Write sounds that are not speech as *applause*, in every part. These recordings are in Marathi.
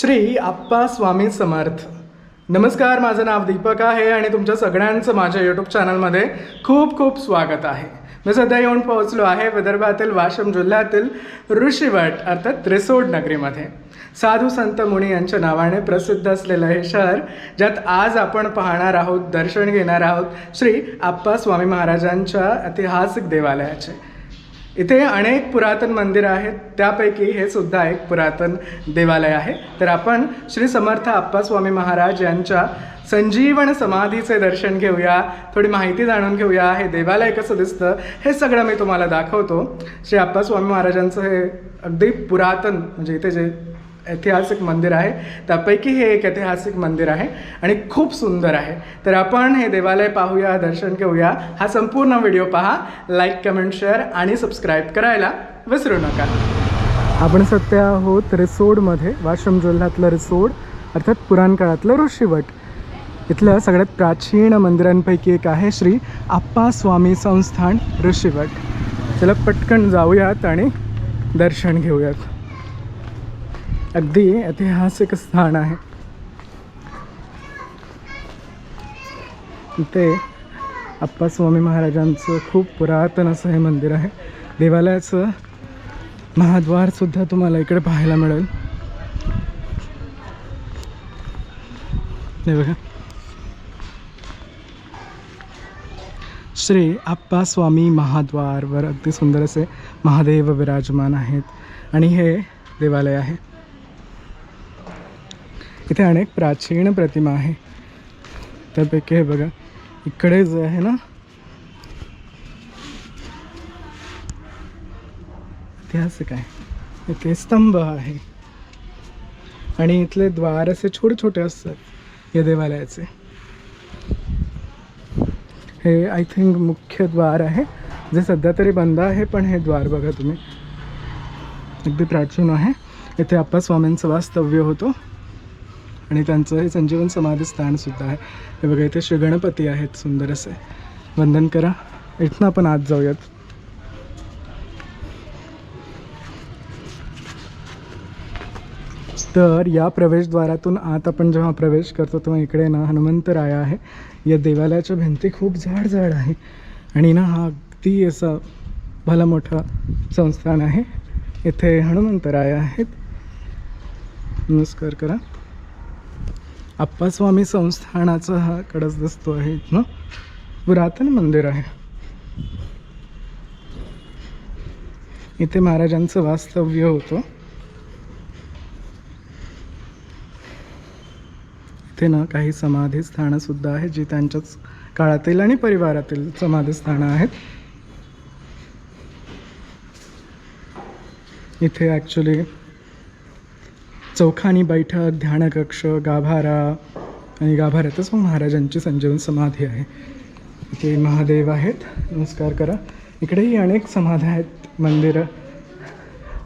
श्री आप्पा स्वामी समर्थ. नमस्कार माझं नाव दीपक आहे आणि तुमच्या सगळ्यांचं माझ्या यूट्यूब चॅनलमध्ये खूप खूप स्वागत आहे. मी सध्या येऊन पोहोचलो आहे विदर्भातील वाशिम जिल्ह्यातील ऋषीवट अर्थात त्रिसोड नगरीमध्ये. साधू संत मुनी यांच्या नावाने प्रसिद्ध असलेलं हे शहर ज्यात आज आपण पाहणार आहोत दर्शन घेणार आहोत श्री आप्पा स्वामी महाराजांच्या ऐतिहासिक देवालयाचे. इथे अनेक पुरातन मंदिरं आहेत. त्यापैकी हे सुद्धा एक पुरातन देवालय आहे. तर आपण श्री समर्थ आप्पास्वामी महाराज यांच्या संजीवन समाधीचे दर्शन घेऊया. थोडी माहिती जाणून घेऊया. हे देवालय कसं दिसतं हे सगळं मी तुम्हाला दाखवतो. श्री आप्पास्वामी महाराजांचं हे अगदी पुरातन म्हणजे इथे जे ऐतिहासिक मंदिर आहे. त्यापैकी हे एक ऐतिहासिक मंदिर आहे आणि खूप सुंदर आहे. तर आपण हे देवालय पाहूया दर्शन घेऊया. हा संपूर्ण व्हिडिओ पहा. लाईक कमेंट शेअर आणि सबस्क्राईब करायला विसरू नका. आपण सध्या आहोत रिसोडमध्ये वाशिम जिल्ह्यातलं रिसोड अर्थात पुराण काळातलं ऋषीवट. इथलं सगळ्यात प्राचीन मंदिरांपैकी एक आहे श्री आप्पा स्वामी संस्थान ऋषीवट. चला पटकन जाऊयात आणि दर्शन घेऊयात. अगदी ऐतिहासिक स्थान आहे. इथे अप्पास्वामी महाराजांचं खूप पुरातन असं हे मंदिर आहे. देवालयाचं महाद्वारसुद्धा तुम्हाला इकडे पाहायला मिळेल. हे बघा. श्री अप्पास्वामी महाद्वारवर अगदी सुंदर असे महादेव विराजमान आहेत. आणि हे देवालय आहे. इथे अनेक प्राचीन प्रतिमा आहे. त्यापैकी हे बघा इकडे जे आहे ना ऐतिहासिक आहे इथे स्तंभ आहे. आणि इथले द्वार असे छोटे छोटे असतात या देवालयाचे. हे आय थिंक मुख्य द्वार आहे. जे सध्या तरी बंद आहे पण हे द्वार बघा तुम्ही. अगदी प्राचीन आहे. इथे आप्पा स्वामींचं वास्तव्य होतो. आणि त्यांचं हे संजीवन समाधी स्थानसुद्धा आहे. हे बघा इथे श्री गणपती आहेत सुंदर असे. वंदन करा. इथनं आपण आत जाऊयात. तर या प्रवेशद्वारातून आत आपण जेव्हा प्रवेश करतो तेव्हा इकडे ना हनुमंतराय आहे. या देवालयाच्या भिंती खूप जाड जाड आहे. आणि ना हा अगदी असा भला मोठा संस्थान आहे. इथे हनुमंतराय आहेत. नमस्कार करा. आप्पास्वामी संस्थानाचा हा कडस दिसतो आहे इथनं. पुरातन मंदिर आहे. इथे महाराजांचं वास्तव्य होतं. इथे ना काही समाधी स्थानंसुद्धा आहेत जी त्यांच्याच काळातील आणि परिवारातील समाधी स्थानं आहेत. इथे ॲक्च्युली चौखानी बैठक ध्यानकक्ष गाभारा आणि गाभाऱ्यातच मग महाराजांची संजीवन समाधी आहे. इथे महादेव आहेत. नमस्कार करा. इकडेही अनेक समाधी आहेत मंदिरं.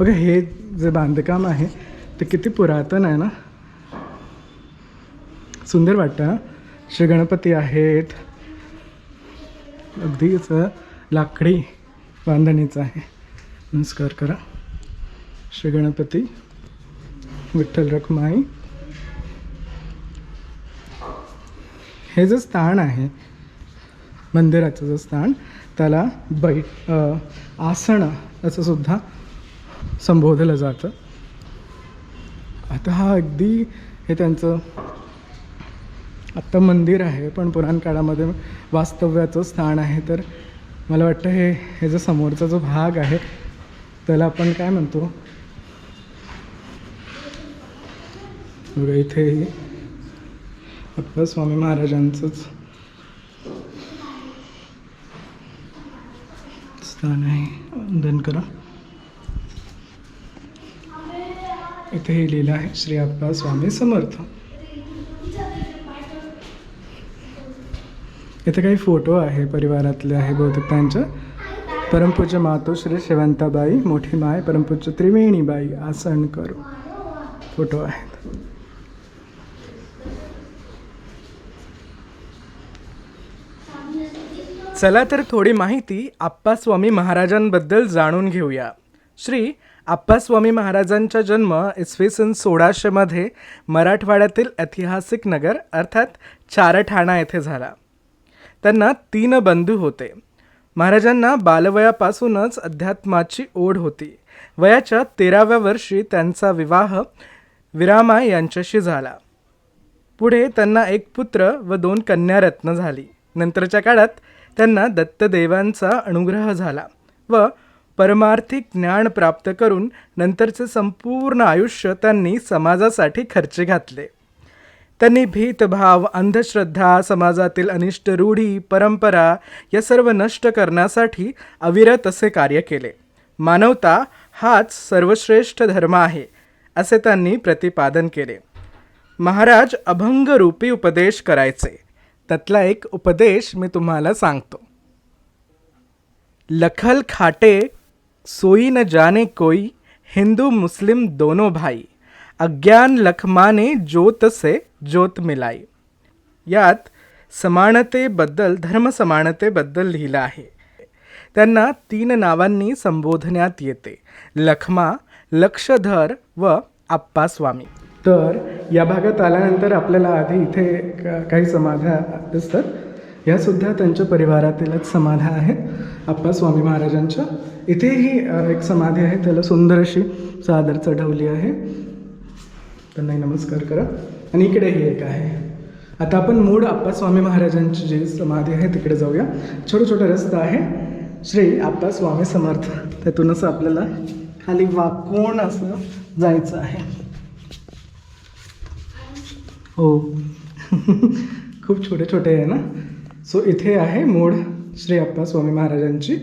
बघा हे जे बांधकाम आहे ते किती पुरातन आहे ना? सुंदर वाटतं ना श्री गणपती आहेत. अगदीच लाकडी बांधणीचं आहे. नमस्कार करा. श्री गणपती. विठ्ठल रखमाई. हे जे स्थान आहे मंदिराचं जे स्थान त्याला बै अ, आसन असं सुद्धा संबोधलं जातं. आता हा अगदी हे त्यांचं आत्ता मंदिर आहे पण पुराण काळामध्ये वास्तव्याचं स्थान आहे तर मला वाटतं हे हे जो समोरचा जो भाग आहे त्याला आपण काय म्हणतो? बघा इथे अप्पा स्वामी महाराजांचंच स्थान आहे. वंदन करा. इथे हे लिहिलं आहे श्री अप्पा स्वामी समर्थ. इथे काही फोटो आहे परिवारातले आहे बहुतेक त्यांच्या परमपूज्य मातोश्री शेवंताबाई मोठी माय परमपूज्य त्रिवेणीबाई आसनकर फोटो आहेत. चला तर थोडी माहिती आप्पास्वामी महाराजांबद्दल जाणून घेऊया. श्री आप्पास्वामी महाराजांचा जन्म इसवी सन सोळाशेमध्ये मराठवाड्यातील ऐतिहासिक नगर अर्थात चारठाणा येथे झाला. त्यांना तीन बंधू होते. महाराजांना बालवयापासूनच अध्यात्माची ओढ होती. वयाच्या तेराव्या वर्षी त्यांचा विवाह विरामा यांच्याशी झाला. पुढे त्यांना एक पुत्र व दोन कन्यारत्न झाली. नंतरच्या काळात त्यांना दत्तदेवांचा अनुग्रह झाला व परमार्थिक ज्ञान प्राप्त करून नंतरचे संपूर्ण आयुष्य त्यांनी समाजासाठी खर्ची घातले. त्यांनी भीतभाव अंधश्रद्धा समाजातील अनिष्ट रूढी परंपरा या सर्व नष्ट करण्यासाठी अविरत असे कार्य केले. मानवता हाच सर्वश्रेष्ठ धर्म आहे असे त्यांनी प्रतिपादन केले. महाराज अभंगरूपी उपदेश करायचे. त्यातला एक उपदेश मी तुम्हाला सांगतो. लखल खाटे सोई न जाने कोई हिंदू मुस्लिम दोनों भाई अज्ञान लखमाने ज्योत से ज्योत मिलाई. यात समानतेबद्दल धर्मसमानतेबद्दल लिहिलं आहे. त्यांना तीन नावांनी संबोधण्यात येते लखमा लक्षधर व आप्पास्वामी तर या भागात आल्यानंतर आपल्याला आधी इथे काही समाध्या दिसतात. ह्या सुद्धा त्यांच्या परिवारातीलच समाध्या आहेत. आप्पास्वामी महाराजांच्या. इथेही एक समाधी आहे. त्याला सुंदर अशी चादर चढवली आहे. त्यांनाही नमस्कार करा. आणि इकडेही एक आहे. आता आपण मूळ आप्पास्वामी महाराजांची जी समाधी आहे तिकडे जाऊया. छोटा छोटा रस्ता आहे. श्री आप्पास्वामी समर्थ. त्यातूनच आपल्याला खाली वाकून असं जायचं आहे. हो. *laughs* खूप छोटे छोटे आहे ना? सो इथे आहे मूळ श्री आप्पास्वामी महाराजांची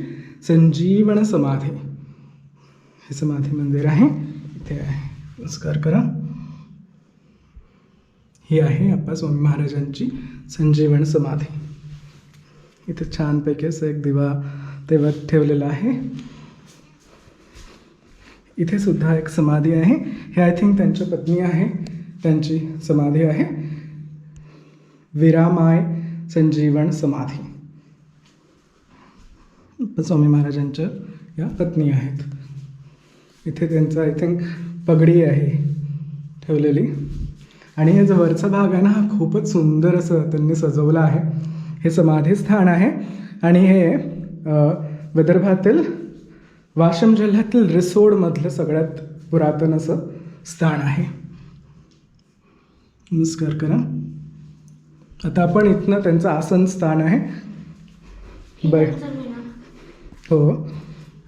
संजीवन समाधी. हे समाधी मंदिर आहे. इथे आहे. नमस्कार करा. ही आहे आप्पास्वामी महाराजांची संजीवन समाधी. इथे छानपैकी असं एक दिवा तेव्हा ठेवलेला आहे. एक समाधी आहे. हे आय थिंक पत्नी आहे. त्यांची समाधी आहे. विरामाय संजीवन समाधी. स्वामी महाराजांच्या या पत्नी आहेत. इथे त्यांचं आय थिंक पगडी आहे ठेवलेली. आणि हे जो वरचा भाग आहे ना हा खूपच सुंदर असं त्यांनी सजवलं आहे. हे समाधी स्थान आहे. आणि हे विदर्भातील वाशिम जिल्ह्यातील रिसोडमधलं सगळ्यात पुरातन असं स्थान आहे. नमस्कार करा. आता आपण इथनं त्यांचं आसन स्थान आहे. बर हो.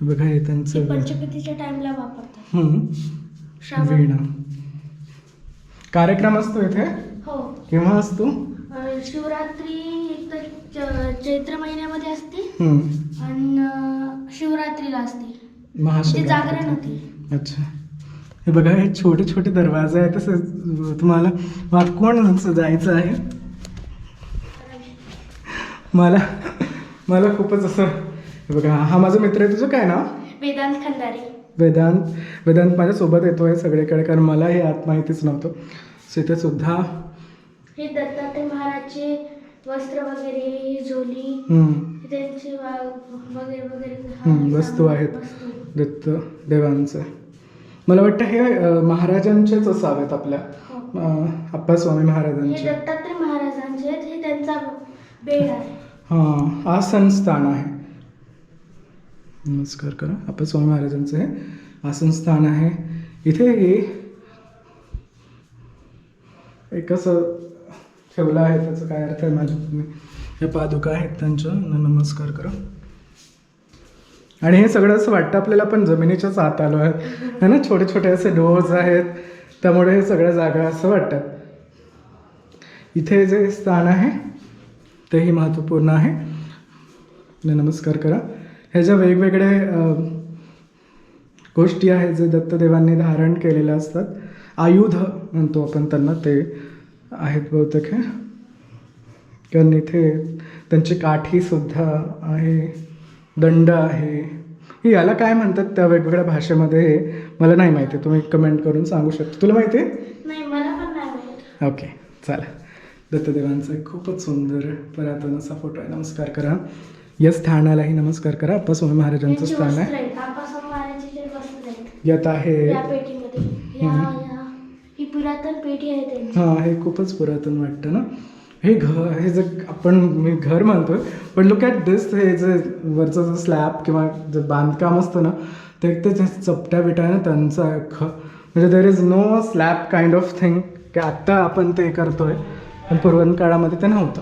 बघा हे त्यांचं. पंचपतीच्या टाइमला वापरतात. वीणा. कार्यक्रम असतो इथे? हो. केव्हा असतो? शिवरात्री एक तर चैत्र महिन्यामध्ये असते. हम्म. आणि शिवरात्रीला असते. महाशिवरात्री. जागरण होती. अच्छा. हे बघा हे छोटे छोटे दरवाजे आहेत. तसं तुम्हाला वाकवून असं जायचं आहे? मला मला खूपच असं हे बघा हा माझा मित्र आहे. तुझं काय नाव? वेदांत खंदारे. वेदांत वेदांत माझ्यासोबत येतो आहे सगळीकडे कारण मला हे आत माहितीच नव्हतं. सो इथे सुद्धा हे दत्तात्रय महाराजचे वस्त्र वगैरे झोली हम्म, त्यांचे वा- वगैरे वगैरे हम्म, वस्तू आहेत. दत्त देवांचं. मला वाटतं हे महाराजांचेच असावेत आपल्या हो. अं, आप्पास्वामी हे महाराजांचे. दत्तात्रय महाराजांचे आहेत हे त्यांचा बेड आहे. हां आसन स्थान आहे. नमस्कार करा आपण स्वामी महाराजांचं हे आसन स्थान आहे. इथे एक असं ठेवलं आहे त्याचं काय अर्थ आहे माझ्या तुम्ही हे पादुका आहेत त्यांच्या नमस्कार करा. आणि हे सगळं असं वाटतं आपल्याला पण जमिनीच्याच आत आलो आहे है ना? छोटे छोटे असे डोअर्स आहेत. त्यामुळे हे सगळ्या जागा असं वाटतात इथे जे स्थान आहे तेही महत्त्वपूर्ण आहे. नमस्कार करा. ह्या ज्या वेगवेगळे गोष्टी आहेत जे दत्तदेवांनी धारण केलेल्या असतात आयुध म्हणतो आपण त्यांना ते आहेत बहुतेक. हे? कारण इथे त्यांची काठीसुद्धा आहे. दंड आहे. ही याला काय म्हणतात त्या वेगवेगळ्या भाषेमध्ये मला नाही माहिती. तुम्ही कमेंट करून सांगू शकता. तुला माहिती आहे? ओके चला. दत्तदेवांचा खूपच सुंदर पुरातन असा फोटो आहे. नमस्कार करा. या स्थानालाही नमस्कार करा. आप्पा स्वामी महाराजांचं स्थान आहे. यात आहे ही हां हे खूपच पुरातन वाटतं ना? हे घर हे जे आपण मी घर मानतोय पण लुक ॲट दिस हे जे वरचं जे स्लॅब किंवा जे बांधकाम असतं ना ते ते जे चपट्या बिटा आहे ना त्यांचं आहे अख्खं म्हणजे there is no slab kind of thing की आत्ता आपण ते करतोय पण पूर्वन काळामध्ये ते नव्हतं.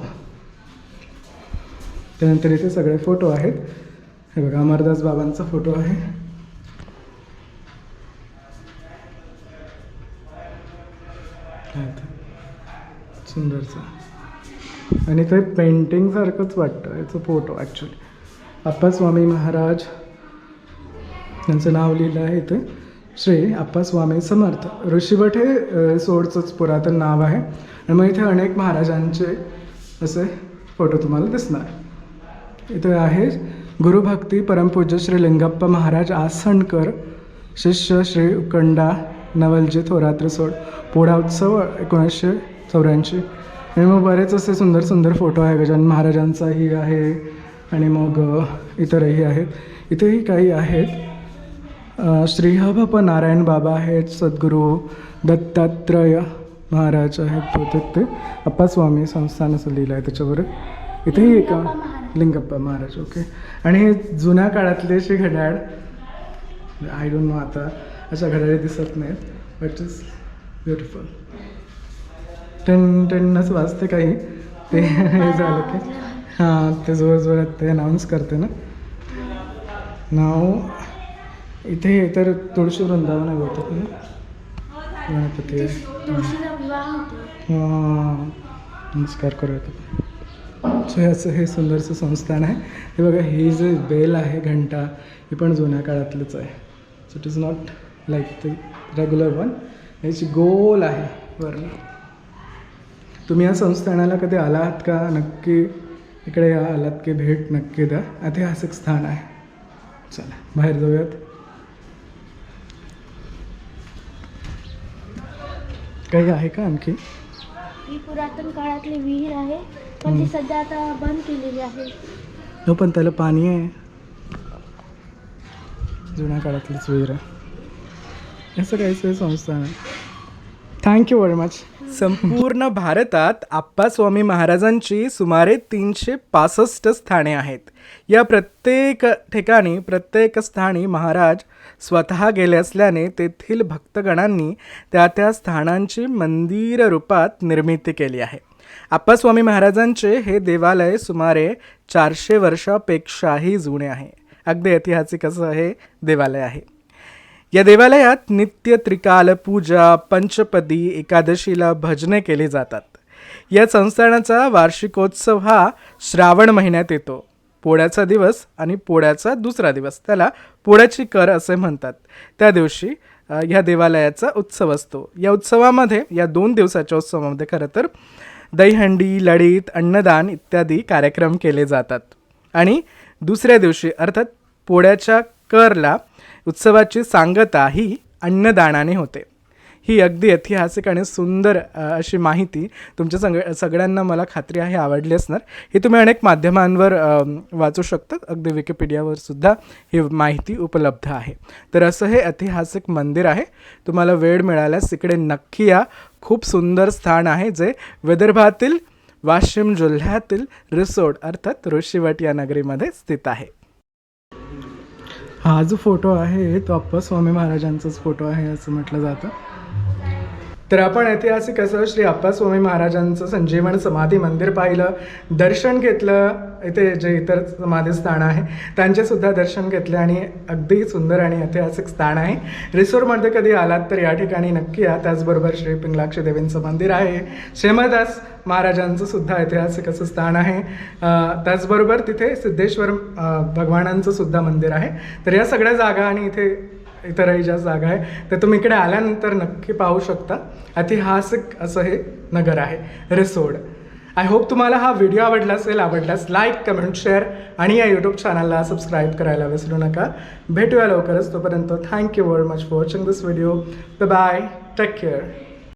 त्यानंतर इथे सगळे फोटो आहेत. हे बघा अमरदास बाबांचा फोटो आहे. सुंदरचा ते? आणि ते पेंटिंगसारखंच वाटतं. याचं फोटो ॲक्च्युली आप्पास्वामी महाराज यांचं नाव लिहिलं आहे इथे. श्री आप्पास्वामी समर्थ. ऋषिभट हे सोडचंच पुरातन नाव आहे. आणि मग इथे अनेक महाराजांचे असे फोटो तुम्हाला दिसणार. इथे आहे गुरुभक्ती परमपूज्य श्री लिंगप्पा महाराज आसणकर शिष्य श्री उकंडा नवलजी थोरात्र सोड. पोढा उत्सव एकोणीसशे चौऱ्याऐंशी. आणि मग बरेच असे सुंदर सुंदर फोटो आहे गजानन महाराजांचाही आहे आणि मग इतरही आहेत. इथेही काही आहेत. अ, श्री हभप नारायण बाबा आहेत सद्गुरू दत्तात्रय महाराज आहेत बहुतेक ते अप्पास्वामी संस्थान असं लिहिलं आहे त्याच्यावर. इथेही एक लिंगप्पा महाराज. लिंगप्पा महाराज ओके. आणि हे जुन्या काळातले असे घड्याळ आय डोंट नो आता अशा घड्याळे दिसत नाहीत बट इज ब्युटिफुल टेन टेनच वाजते काही. ते हे झालं की. हां ते जोर जोरात ते अनाऊन्स करते ना. नाव इथे तर तुळशी वृंदावन आहे बहुतेक ना? गणपती. हां नमस्कार करूयात सो ह्याचं हे सुंदरसं संस्थान आहे. हे बघा ही जे बेल आहे घंटा ही पण जुन्या काळातलीच आहे. So it is not like the regular one याची गोल आहे वरनं. तुम्ही या संस्थानाला कधी आला आहात का? नक्की इकडे या आलात की भेट नक्की द्या. ऐतिहासिक स्थान आहे. चला बाहेर जाऊयात. काही आहे का आणखी? ही पुरातन काळातली विहीर आहे पण ती सध्या आता बंद केलेली आहे. हो पण त्याला पाणी आहे. जुन्या काळातलीच विहीर आहे. असं काहीच संस्थान आहे. थँक्यू व्हेरी मच संपूर्ण भारतात आप्पास्वामी महाराजांची सुमारे तीनशे पासष्ट स्थाने आहेत. या प्रत्येक ठिकाणी प्रत्येक स्थानी महाराज स्वतः गेले असल्याने तेथील भक्तगणांनी त्या त्या स्थानांची मंदिर रूपात निर्मिती केली आहे. आप्पास्वामी महाराजांचे हे देवालय सुमारे चारशे वर्षापेक्षाही जुने आहे. अगदी ऐतिहासिक असं हे देवालय आहे. या देवालयात नित्य त्रिकाल पूजा पंचपदी एकादशीला भजने केली जातात. या संस्थानाचा वार्षिकोत्सव हा श्रावण महिन्यात येतो. पोळ्याचा दिवस आणि पोळ्याचा दुसरा दिवस त्याला पोळ्याची कर असे म्हणतात. त्या दिवशी ह्या देवालयाचा उत्सव असतो. या उत्सवामध्ये या दोन दिवसाच्या उत्सवामध्ये खरं तर दहीहंडी लढीत अन्नदान इत्यादी कार्यक्रम केले जातात. आणि दुसऱ्या दिवशी अर्थात पोळ्याच्या करला उत्सवाची सांगता ही अन्नदानाने होते. ही अगदी ऐतिहासिक आणि सुंदर अशी माहिती तुमच्या सग सगळ्यांना मला खात्री आहे आवडली असणार. ही तुम्ही अनेक माध्यमांवर वाचू शकता अगदी विकिपीडियावर सुद्धा ही माहिती उपलब्ध आहे. तर असं हे ऐतिहासिक मंदिर आहे. तुम्हाला वेळ मिळाल्यास इकडे नक्की या. खूप सुंदर स्थान आहे जे विदर्भातील वाशिम जिल्ह्यातील रिसोड अर्थात ऋषीवट या नगरीमध्ये स्थित आहे. हा जो फोटो आहे तो अप्पा स्वामी महाराजांचाच फोटो आहे असं म्हटलं जातं. तर आपण ऐतिहासिक असं श्री अप्पास्वामी महाराजांचं संजीवन समाधी मंदिर पाहिलं दर्शन घेतलं इथे जे इतर समाधी स्थान आहे त्यांचेसुद्धा दर्शन घेतले आणि अगदी सुंदर आणि ऐतिहासिक स्थान आहे. रिसोरमध्ये कधी आलात तर या ठिकाणी नक्की या. त्याचबरोबर श्री पिंगलाक्ष देवींचं मंदिर आहे. श्रीमदास महाराजांचं सुद्धा ऐतिहासिक असं स्थान आहे. त्याचबरोबर तिथे सिद्धेश्वर भगवानांचं सुद्धा मंदिर आहे. तर या सगळ्या जागा आणि इथे इतरही ज्या जागा आहे. तर तुम्ही इकडे आल्यानंतर नक्की पाहू शकता. ऐतिहासिक असं हे नगर आहे. रिसोड. आय होप तुम्हाला हा व्हिडिओ आवडला असेल आवडल्यास लाईक कमेंट शेअर आणि या यूट्यूब चॅनलला सबस्क्राईब करायला विसरू नका. भेटूया लवकरच. तोपर्यंत thank you very much for watching this video bye take care